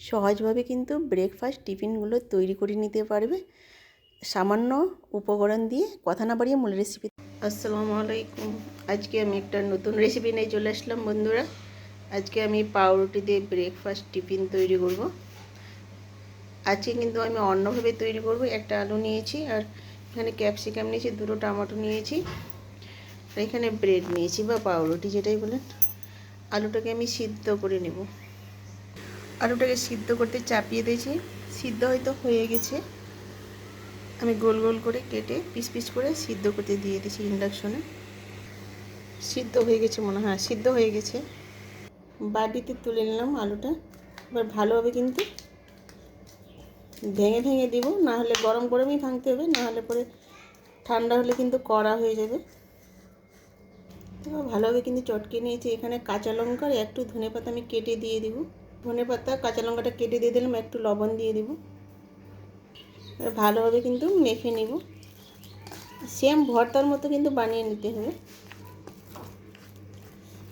সহজভাবে কিন্তু ব্রেকফাস্ট টিফিনগুলো তৈরি করে নিতে পারবে। সামান্য উপকরণ দিয়ে কথা না বাড়িয়ে মূল রেসিপি আসসালামু আলাইকুম। আজকে আমি একটা নতুন রেসিপি নিয়ে চলে আসলাম বন্ধুরা। আজকে আমি পাউরুটি দিয়ে ব্রেকফাস্ট টিফিন তৈরি করব। আজকে কিন্তু আমি অন্যভাবে তৈরি করব। একটা আলু নিয়েছি আর এখানে ক্যাপসিকাম নিয়েছি, দুটো টমেটো নিয়েছি। আর এখানে ব্রেড নিয়েছি বা পাউরুটি যেটাই বলেন। আলুটাকে আমি সিদ্ধ করে নেব। আলুটাকে সিদ্ধ করতে চাপিয়ে দিয়েছি। সিদ্ধ হয়তো হয়ে গেছে। আমি গোল গোল করে কেটে পিস পিস করে সিদ্ধ করতে দিয়ে দিয়েছি ইন্ডাকশনে সিদ্ধ হয়ে গেছে মনে হয়, সিদ্ধ হয়ে গেছে। বাটিতে তুলে নিলাম আলুটা। এবার ভালোভাবে কিন্তু ভেঙে ভেঙে দিব, না হলে গরম গরমই ভাঙতে হবে, না হলে পরে ঠান্ডা হলে কিন্তু কড়া হয়ে যাবে। ভালোভাবে কিন্তু চটকে নিয়েছি। এখানে কাঁচা লঙ্কা আর একটু ধনে পাতা আমি কেটে দিয়ে দিব। ধনে পাতা, কাঁচা লঙ্কাটা কেটে দিয়ে দিলাম, একটু লবণ দিয়ে দিব। ভালোভাবে কিন্তু মেখে নিব। সেম ভর্তার মতো কিন্তু বানিয়ে নিতে হবে।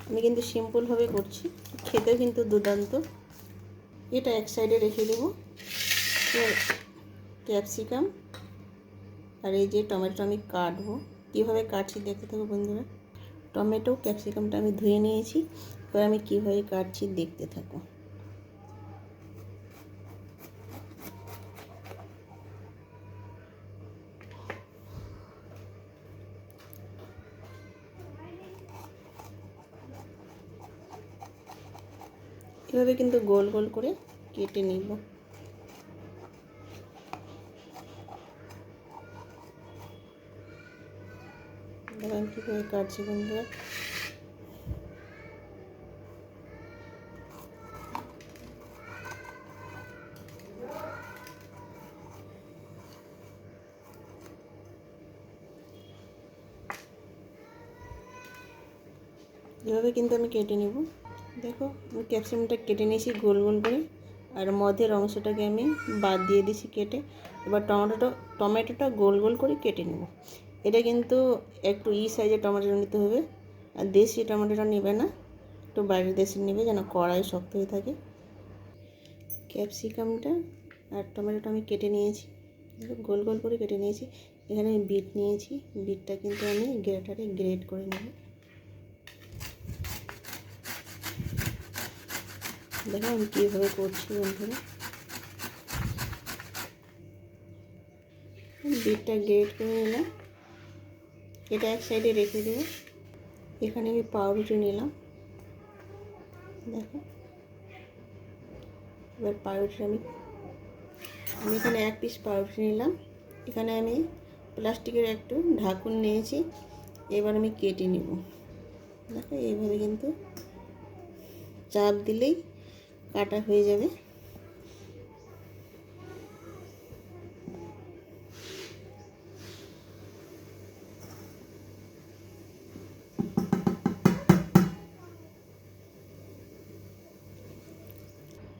আমি কিন্তু সিম্পলভাবে করছি, খেতেও কিন্তু দুর্দান্ত। এটা এক সাইডে রেখে দেব। ক্যাপসিকাম আর এই যে টমেটো আমি কাটবো। কীভাবে কাটছি দেখতে থাকো বন্ধুরা। টমেটো, ক্যাপসিকামটা আমি ধুয়ে নিয়েছি। এবার আমি কীভাবে কাটছি দেখতে থাকো। এভাবে কিন্তু গোল গোল করে কেটে নিব। দেখেন কীভাবে কাটছি বন্ধুরা। এভাবে কিন্তু আমি কেটে নেব। দেখো আমি ক্যাপসিকামটা কেটে নিয়েছি গোল গোল করে। আর মধ্যের অংশটাকে আমি বাদ দিয়ে দিয়েছি কেটে। এবার টমেটোটা টমেটোটা গোল গোল করে কেটে নেব। এটা কিন্তু একটু ই সাইজের টমেটো নিতে হবে। আর দেশি টমেটোটা নেবে না। একটু বাইরের দেশের নেবে যেন কড়াই শক্ত হয়ে থাকে। ক্যাপসিকামটা আর টমেটোটা আমি কেটে নিয়েছি। গোল গোল করে কেটে নিয়েছি। এখানে আমি বিট নিয়েছি। বিটটা কিন্তু আমি গ্রেটারে গ্রেট করে নেব। দেখো আমি কীভাবে করছি বন্ধুরা। বিটটা গ্রেট করে নিলাম এটা এক সাইডে রেখে দেবো। এখানে আমি পাউরুটি নিলাম। দেখো। এবার পাউরুটি আমি আমি এখানে এক পিস পাউরুটি নিলাম। এখানে আমি প্লাস্টিকের একটু ঢাকুন নিয়েছি। এবার আমি কেটে নেব। দেখো, এইভাবে কিন্তু চাপ দিলেই কাটা হয়ে যাবে।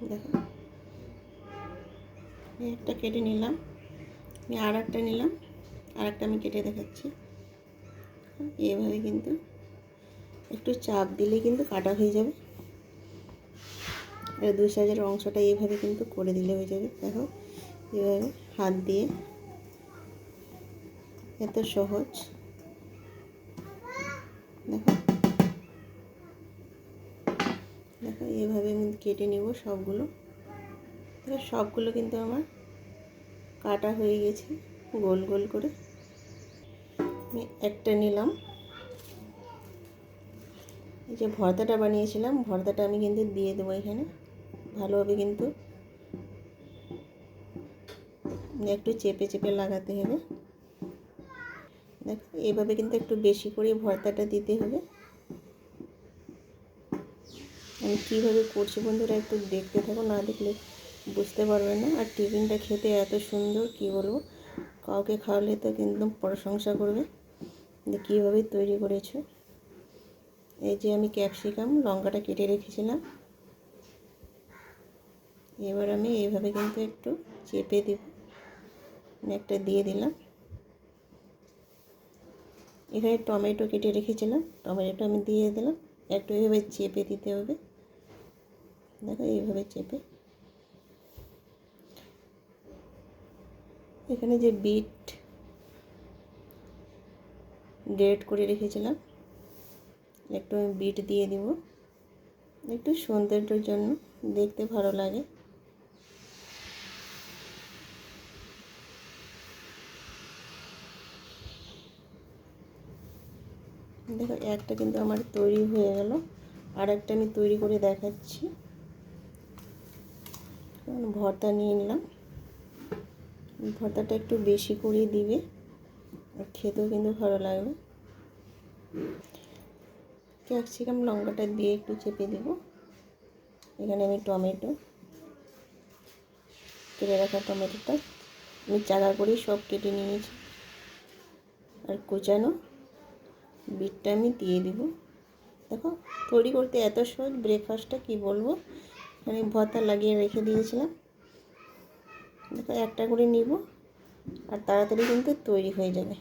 দেখো। একটা কেটে নিলাম। আমি আর একটা নিলাম। আর একটা আমি কেটে দেখাচ্ছি। এভাবে কিন্তু একটু চাপ দিলে কিন্তু কাটা হয়ে যাবে। দুই সাইজের অংশটা এইভাবে কিন্তু করে দিলে হয়ে যাবে। দেখো এভাবে হাত দিয়ে এত সহজ। দেখো দেখো এভাবে আমি কেটে নেব সবগুলো। দেখো, সবগুলো কিন্তু আমার কাটা হয়ে গেছে, গোল গোল করে। আমি একটা নিলাম। এই যে ভর্তাটা বানিয়েছিলাম, ভর্তাটা আমি কিন্তু দিয়ে দেবো এখানে। ভালোভাবে কিন্তু। একটু চেপে চেপে লাগাতে হবে। দেখো, এভাবে কিন্তু একটু বেশি করে ভর্তাটা দিতে হবে। আমি কীভাবে করছি বন্ধুরা একটু দেখতে থাকো, না দেখলে বুঝতে পারবে না। আর টিফিনটা খেতে এত সুন্দর, কি বলব? কাউকে খাওয়ালে তো কিন্তু প্রশংসা করবে। কীভাবে তৈরি করেছ। এই যে আমি ক্যাপসিকাম, লঙ্কাটা কেটে রেখেছিলাম। এবার আমি এইভাবে কিন্তু একটু চেপে দেব। একটা দিয়ে দিলাম। এখানে টমেটো কেটে রেখেছিলাম। টমেটোটা আমি দিয়ে দিলাম। একটু এইভাবে চেপে দিতে হবে। দেখো এইভাবে চেপে। এখানে যে বিট ডেট করে রেখেছিলাম, একটু আমি বিট দিয়ে দিব। একটু সৌন্দর্যের জন্য দেখতে ভালো লাগে। দেখো, একটা কিন্তু আমার তৈরি হয়ে গেল। আর একটা আমি তৈরি করে দেখাচ্ছি। ভর্তা নিয়ে নিলাম। ভর্তাটা একটু বেশি করে দিবে। আর খেতেও কিন্তু ভালো লাগবে। ক্যাপসিকাম, লঙ্কাটা দিয়ে একটু চেপে দেব। এখানে আমি টমেটো, কেটে রাখা টমেটোটা। আমি চাকা করেই সব কেটে নিয়েছি। আর কোচানো বিটটা আমি দিয়ে দিব। দেখো, তৈরি করতে এত সহজ ব্রেকফাস্টটা কি বলব? আমি ভর্তা লাগিয়ে রেখে দিয়েছিলাম। দেখো, একটা করে নিব আর তাড়াতাড়ি কিন্তু তৈরি হয়ে যাবে।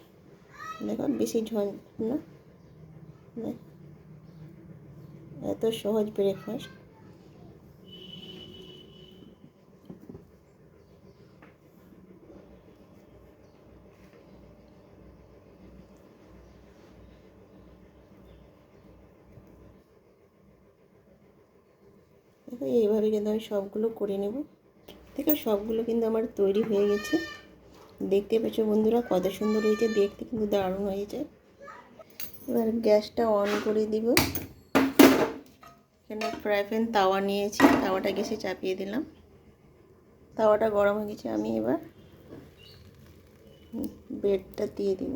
দেখো, বেশি ঝন না। এত সহজ ব্রেকফাস্ট দেখো এইভাবে কিন্তু আমি সবগুলো করে নেব। দেখো, সবগুলো কিন্তু আমার তৈরি হয়ে গেছে। দেখতে পেছো বন্ধুরা, কত সুন্দর হয়েছে। দেখতে কিন্তু দারুণ হয়েছে। এবার গ্যাসটা অন করে দিব। এখানে ফ্রাই প্যান, তাওয়া নিয়েছি। তাওয়াটা গ্যাসে চাপিয়ে দিলাম। তাওয়াটা গরম হয়ে গেছে, আমি এবার ব্রেডটা দিয়ে দিব।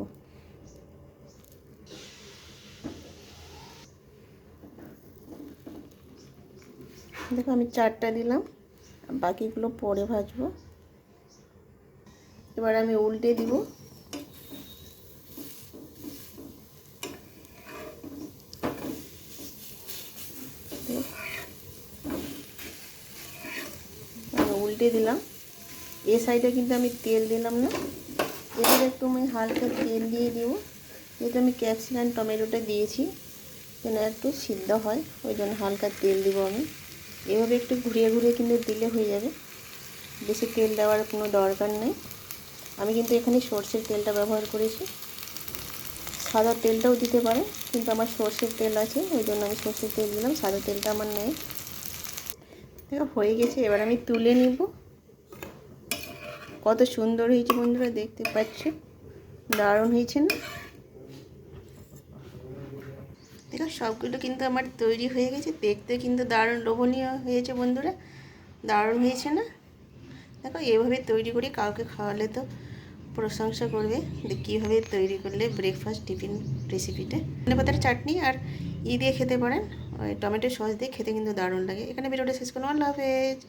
দেখো, আমি চারটা দিলাম বাকিগুলো পরে ভাজবো। এবার আমি উল্টে দিব। উল্টে দিলাম। এ সাইডে কিন্তু আমি তেল দিলাম না। এবার একটু আমি হালকা তেল দিয়ে দিব। যেহেতু আমি ক্যাপসিকাম টমেটোটা দিয়েছি, যেন একটু সিদ্ধ হয়, ওই জন্য হালকা তেল দিব আমি। এভাবে একটু ঘুরিয়ে ঘুরিয়ে কিন্তু দিলে হয়ে যাবে। বেশি তেল দেওয়ার কোনো দরকার নেই। আমি কিন্তু এখানে সর্ষের তেলটা ব্যবহার করেছি। সাদা তেলটাও দিতে পারে, কিন্তু আমার সর্ষের তেল আছে, ওই জন্য আমি সর্ষের তেল দিলাম, সাদা তেলটা আমার নেই। দেখো, হয়ে গেছে, এবার আমি তুলে নিব। কত সুন্দর হয়েছে বন্ধুরা, দেখতে পাচ্ছ? দারুণ হয়েছে না? দেখো সবগুলো কিন্তু আমার তৈরি হয়ে গেছে। দেখতে কিন্তু দারুণ লোভনীয় হয়েছে বন্ধুরা। দারুণ হয়েছে না? দেখো, এভাবে তৈরি করে কাউকে খাওয়ালে তো প্রশংসা করবে। যে কীভাবে তৈরি করলে ব্রেকফাস্ট টিফিন রেসিপিটা ধনে পাতার চাটনি আর ই দিয়ে খেতে পারেন। ওই টমেটো সস দিয়ে খেতে কিন্তু দারুণ লাগে। এখানে ভিডিওটা শেষ করলাম। আল্লাহ হাফেজ।